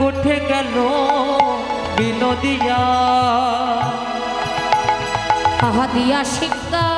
গোঠে গেল বিনোদিয়া। আহা দিয়া শিক্ষা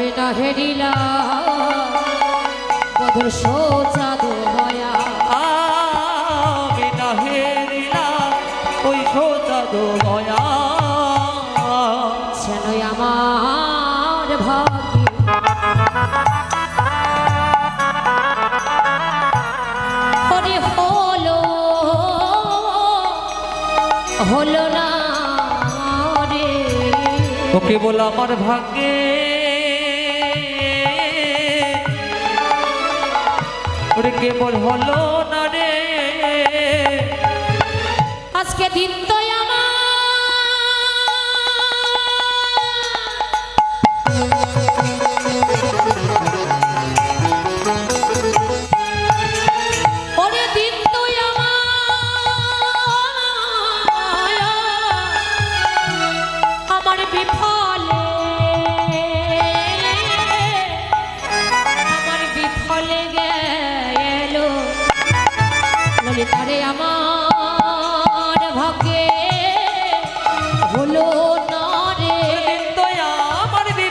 আমি না হেরিলাম বধুর শোচাদ হয়া আমি না ওই সোজা দো গয়া যেন আমার ভাগ্যে। হলো হলো না রে। ও কেবল আমার ভাগ্যে। ওরে কেবল হলো না রে। আজকে দিন তো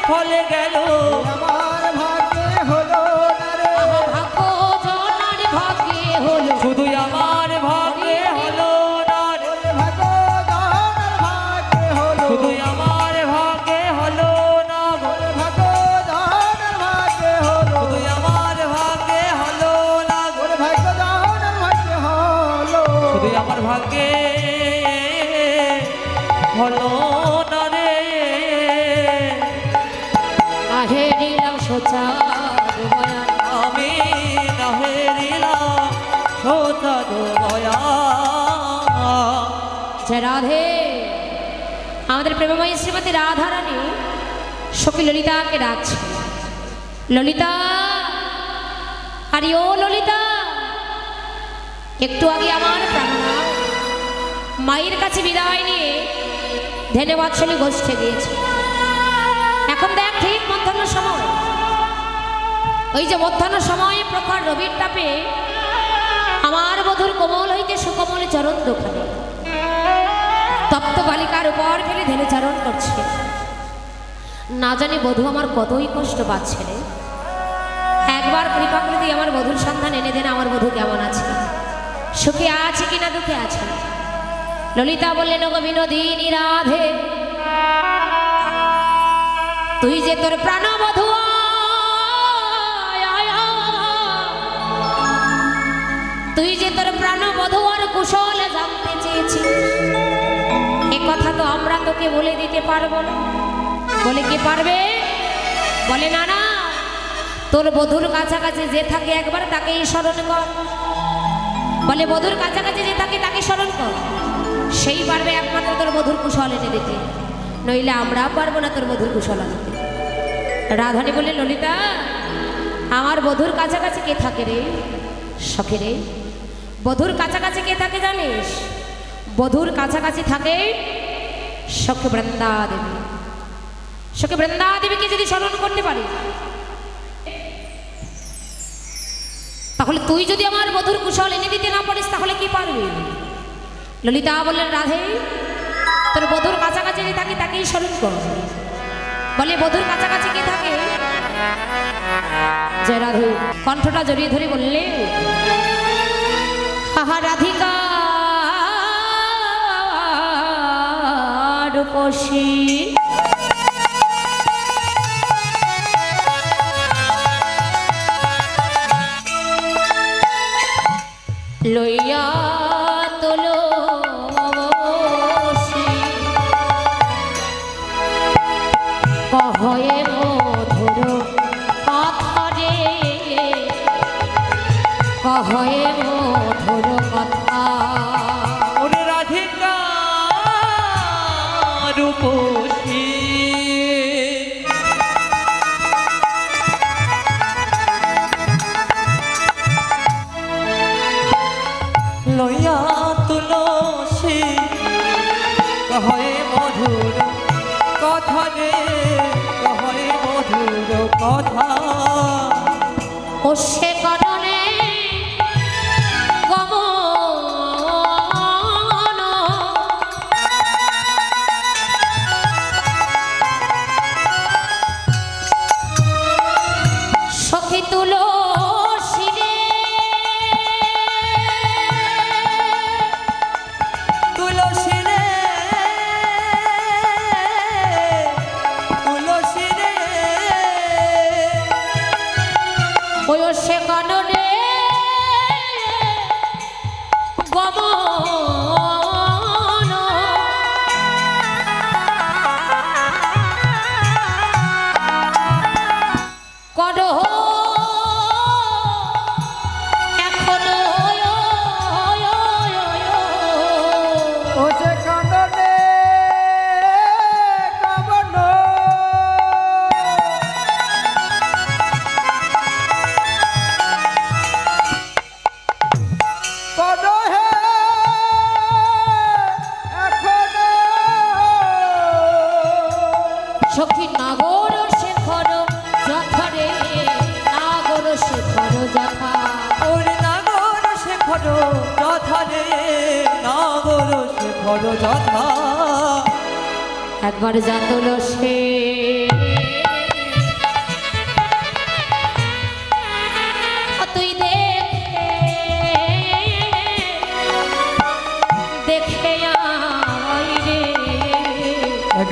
আমার বিফলে গেল যে রাধে। আমাদের প্রেমময়ী শ্রীমতী রাধারানী সখী ললিতাকে ডাকছে। ললিতা, আরে ও ললিতা, একটু আগে আমার প্রাণনা। মায়ের কাছে বিদায় নিয়ে ধেনে বাৎসলী গোষ্ঠে দিয়েছে এখন দেখ ঠিক মধ্যাহ্ন সময়। ওই যে মধ্যাহ্ন সময়ে প্রখর রবির তাপে আমার বধুর কোমল হইতে সুকমল চরণ দোকানে তপ্ত বালিকার উপর ফেলে ধেলে চারণ করছে। না জানি বধূ আমার কতই কষ্ট পাচ্ছে রে। একবার কৃপা করে দিয়ে আমার বধুর সন্ধান এনে দেন, আমার বধু কেমন আছে? সুখে আছে কিনা, দুঃখে আছে? ললিতা বললেন বিনোদিনী রাধে, তুই যে তোর প্রাণবধূ কুশলে জানতে চেয়েছিস এ কথা তো আমরা তোকে বলে দিতে পারব না। বলে কি পারবে? বলে, না না, তোর বধুর কাছাকাছি যে থাকে একবার তাকেই স্মরণ কর। বলে, বধুর কাছাকাছি যে থাকে তাকে স্মরণ কর। সেই পারবে একমাত্র তোর বধুর কুশল এনে দিতে। নইলে আমরা পারব না তোর বধুর কুশল আনতে। রাধানী বলে ললিতা, আমার বধুর কাছাকাছি কে থাকে রে? সখে রে? বধুর কাছাকাছি কে থাকে জানিস? বধুর কাছাকাছি থাকে সখে বৃন্দা দেবী সখে বৃন্দা দেবীকে যদি স্মরণ করতে পারি, তাহলে তুই যদি আমার বধুর কুশল এনে দিতে না পারিস, তাহলে কি পারবি? ললিতা বললেন, রাধে, তোর বধুর কাছাকাছি যে থাকে, তাকেই স্মরণ কর। বলে, বধুর কাছাকাছি কে থাকে? যে রাধু কণ্ঠটা জড়িয়ে ধরে বললে আহা রাধিকা রূপসী লইয়া তোলো কহয়ে কথা। ও সে কারণে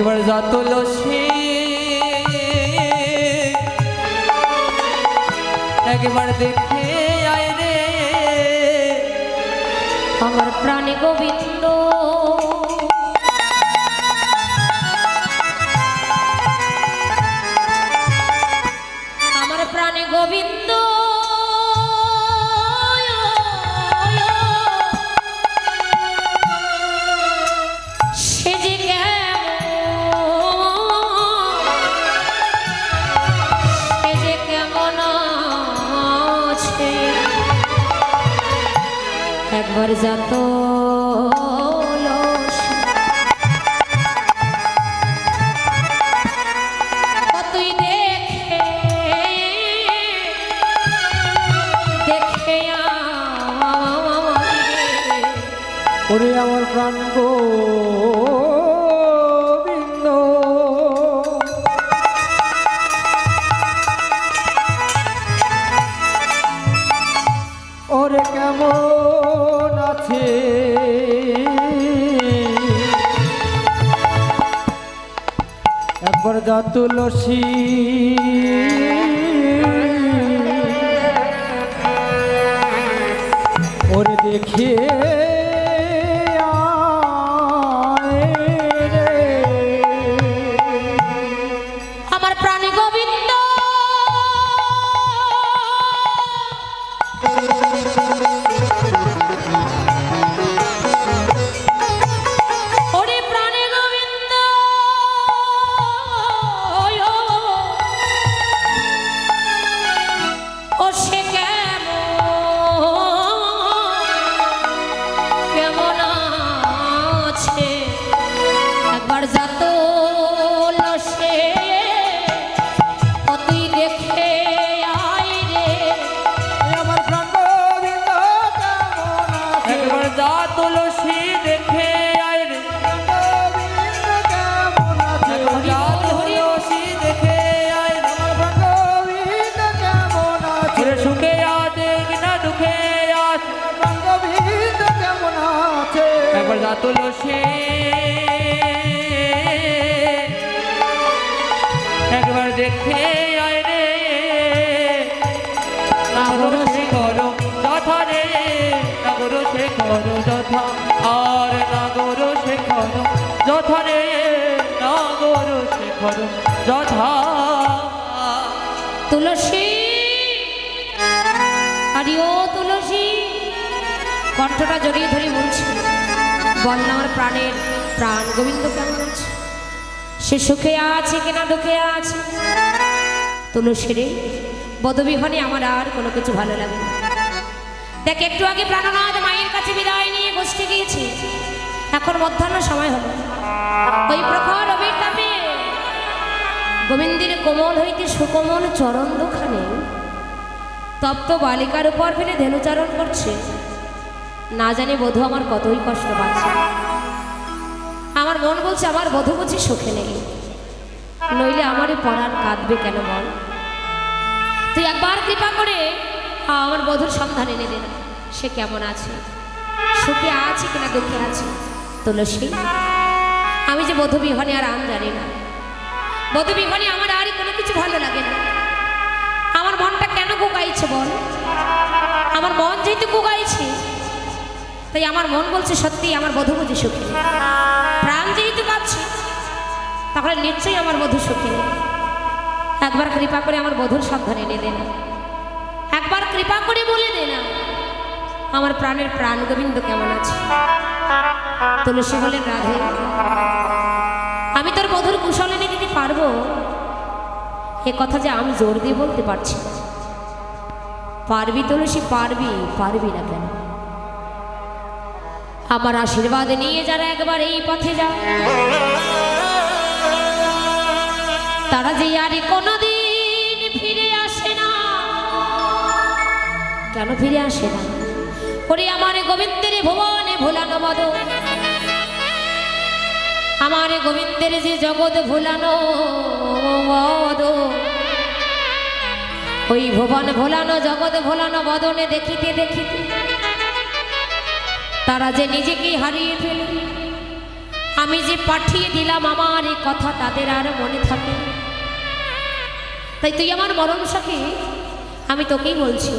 একবার যত লসি একবার দেখে আয় রে। আমার প্রাণী গোবিন্দ একবার যাত। তুলসী তুলসী একবার দেখে আয় সে করো যথা রে। নাগর সে করো যথা। আর নাগর সে করো যথা রে। নাগর সে করো যথা। ও তুলসী। কণ্ঠটা জড়িয়ে ধরে বলছি আমার প্রাণের। প্রাণ গোবিন্দ, কেমন আছে? সে সুখে আছে কিনা, দুঃখে আছে? তুলসী রে বদবিহনে আমার আর কোনো কিছু ভালো লাগে দেখ, একটু আগে প্রাণনাথ মায়ের কাছে বিদায় নিয়ে গোষ্ঠী গিয়েছি। এখন মধ্যাহ্ন সময় হলো। ওই প্রখর রবির তাপে গোবিন্দের কোমল হইতে সুকোমল চরণ দুখানে, তপ্ত বালিকার উপর ফেলে ধেনুচারণ করছে। না জানি বধূ আমার কতই কষ্ট পাচ্ছে। আমার মন বলছে আমার বধূ বুঝি সুখে নেই। নইলে আমারই পরাণ কাঁদবে কেন বল? তুই একবার কৃপা করে আমার বধুর সন্ধান এনে দে। সে কেমন আছে? সুখে আছে কিনা দুঃখে আছে? তুলসী, আমি যে বধূ বিহনে আর আম জানি না। বধূ বিহনে আমার আর কোনো কিছু ভালো লাগে না। আমার মনটা কেন কুকাইছে বল? আমার মন যেহেতু কুকাইছে তাই আমার মন বলছে সত্যি আমার বধূ বুঝি সুখী। প্রাণ যেহেতু পাচ্ছে, তাহলে নিশ্চয়ই আমার বধূ সুখী। একবার কৃপা করে আমার বধূর সাবধানে এনে দে না একবার কৃপা করে বলে দে না আমার প্রাণের প্রাণ গোবিন্দ কেমন আছে? তুলসী বলেন রাধে। আমি তোর বধুর কুশল এনে দিতে পারব? এ কথা যে আমি জোর দিয়ে বলতে পারছি পারবি তুলসী, পারবি পারবি না কেন? আমার আশীর্বাদ নিয়ে যারা একবার এই পথে যায় তারা যে আর কোনোদিন ফিরে আসে না। কেন ফিরে আসে না? ওরে আমার গোবিন্দের ভুবনে ভোলানো বদ আমার গোবিন্দের যে জগৎ ভোলানো বদ ওই ভুবন ভোলানো, জগৎ ভোলানো বদনে দেখিতে দেখিতে তারা যে নিজেকে হারিয়ে ফেলে। আমি যে পাঠিয়ে দিলাম, আমার এই কথা তাদের আর মনে থাকে তাই তুই আমার মরণ সখী আমি তোকেই বলছি,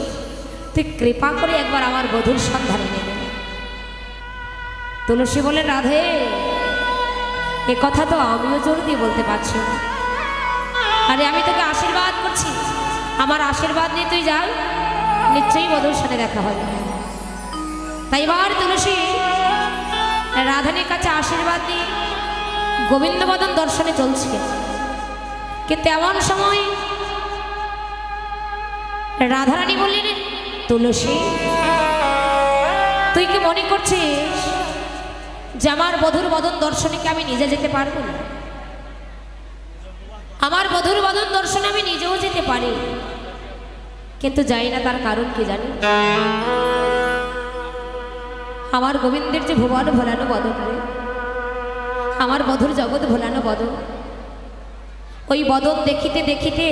তুই কৃপা করে একবার আমার বধুর সন্ধানে নেবে তুলসী বলে, রাধে, এ কথা তো আমিও জোর দিয়ে বলতে পারছি। আরে, আমি তোকে আশীর্বাদ করছি। আমার আশীর্বাদ নিয়ে তুই যাই নিশ্চয়ই বধুর সাথে দেখা হবে। তাই এবার তুলসী রাধানের কাছে আশীর্বাদ নিয়ে গোবিন্দবদন দর্শনে চলছে। কিন্তু এমন সময় রাধারানী বললেন, তুলসী, তুই কি মনে করছিস যে আমার বধুর বদন দর্শনে কি আমি নিজে যেতে পারব না? আমার বধুর বদন দর্শনে আমি নিজেও যেতে পারি। কিন্তু যাই না তার কারণ কি জানি? আমার গোবিন্দের যে ভুবন ভোলানো বদন রে, আমার বধুর জগৎ ভোলানো বদন। ওই বদন দেখিতে দেখিতে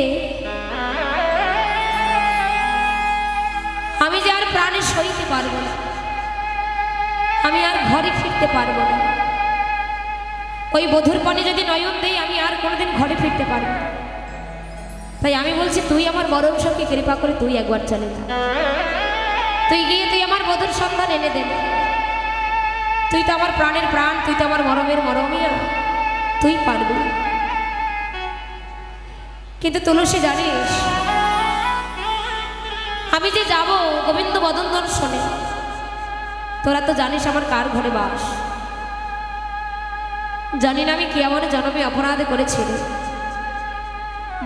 আমি যে আর প্রাণে সইতে পারব না, আমি আর ঘরে ফিরতে পারব না। ওই বধুর পানে যদি নয়ন দেই, আমি আর কোনোদিন ঘরে ফিরতে পারব না। তাই আমি বলছি, তুই আমার বরং সঙ্গে কৃপা করে তুই একবার চলে যা। তুই গিয়ে তুই আমার বধুর সন্ধান এনে দে। তুই তো আমার প্রাণের প্রাণ, তুই তো আমার মরমের মরমিয়া তুই পারবি কিন্তু তুলসী, জানিস, আমি যে যাব গোবিন্দ বদন দর্শনে তোরা তো জানিস আমার কার ঘরে বাস। জানি না আমি কি এমন জনমে অপরাধ করেছি। রে।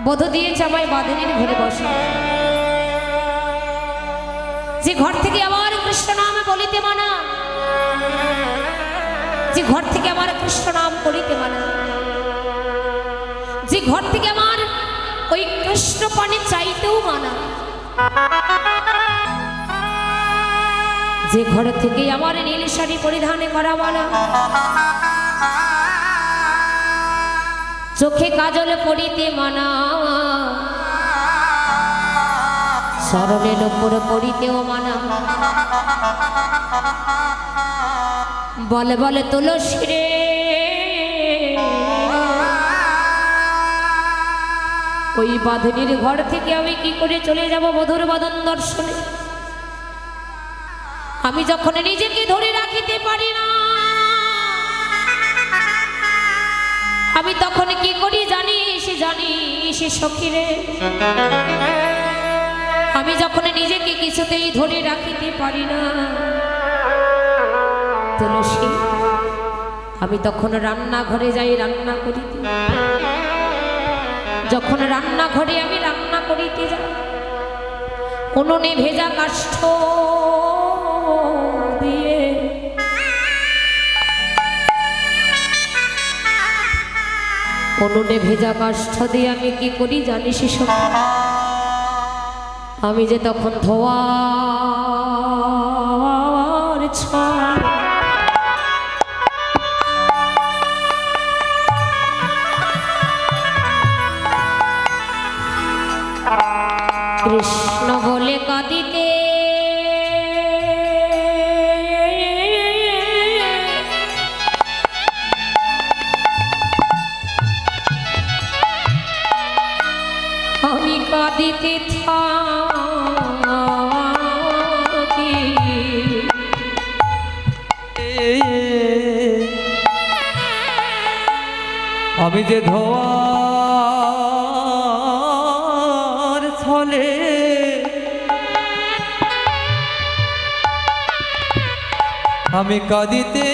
বধ দিয়েছে আমায় বাঁধেনের ঘরে বসে। যে ঘর থেকে আমার কৃষ্ণ নাম বলিতে মানা যে ঘর থেকে আমার কৃষ্ণ নাম করিতে মানা যে ঘর থেকে আমার ওই কৃষ্ণ পানে চাইতেও মানা যে ঘর থেকে আমার নীল শাড়ি পরিধানে করা মানা চোখে কাজল পড়িতে মানা সরলের ওপর পড়িতেও মানা। বলে বলে, তুলসী রে। ওই বাঁধনির ঘর থেকে আমি কি করে চলে যাব মধুর বাদন দর্শনে? আমি যখন নিজেকে ধরে রাখিতে পারি না, আমি তখন কি করি জানি সে জানি সে সখীরে আমি যখন নিজেকে কিছুতেই ধরে রাখিতে পারি না, তুলসী, আমি তখন রান্নাঘরে যাই রান্না করিতে। যখন রান্নাঘরে আমি রান্না করিতে যাই, উনুনে ভেজা কাষ্ঠ দিয়ে উনুনে ভেজা কাষ্ঠ দিয়ে আমি কি করি জানিস সব? আমি যে তখন ধোয়ার কৃষ্ণ বলে কাঁদিতে আমি যে ধোয়ার ছলে আমি কাঁদিতে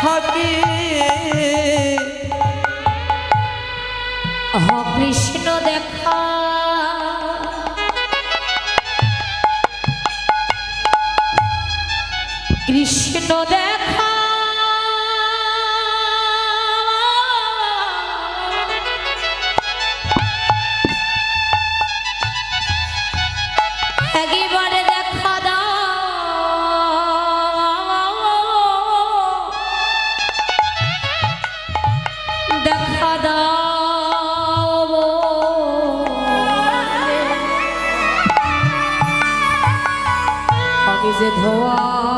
থাকি। কৃষ্ণ দেখা। কৃষ্ণ দেখা। যে ধোয়ার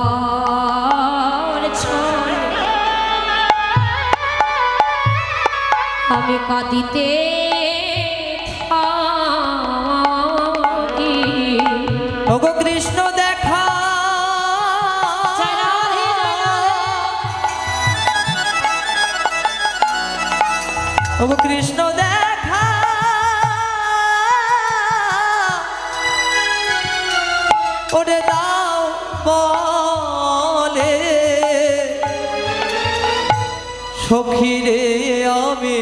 ওগো কৃষ্ণ দেখা। কৃষ্ণ দেখা। ওরে দাও বলে সখীরে আমি।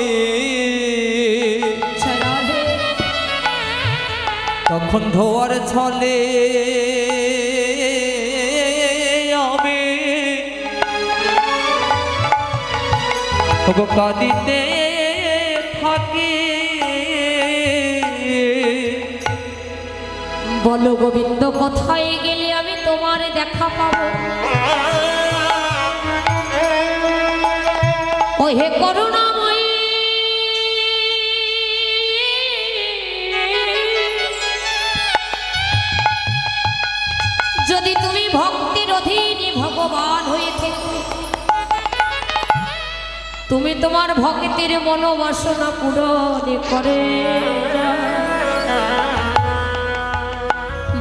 তখন ধোয়ার ছলে আমি। কাঁদিতে থাকি। বলো গোবিন্দ কোথায় গেলে তোমার দেখা পাবো ও হে করুণাময়ী যদি তুমি ভক্তির অধীনে ভগবান হয়ে থেকো, তুমি তোমার ভক্তির মনোবাসনা পূরণ করে যাও।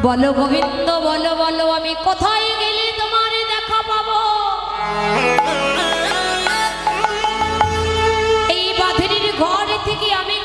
বলো গোবিন্দ, বলো বলো, আমি কোথায় গেলে তোমার দেখা পাবো? এই বাঁধেরির ঘর থেকে আমি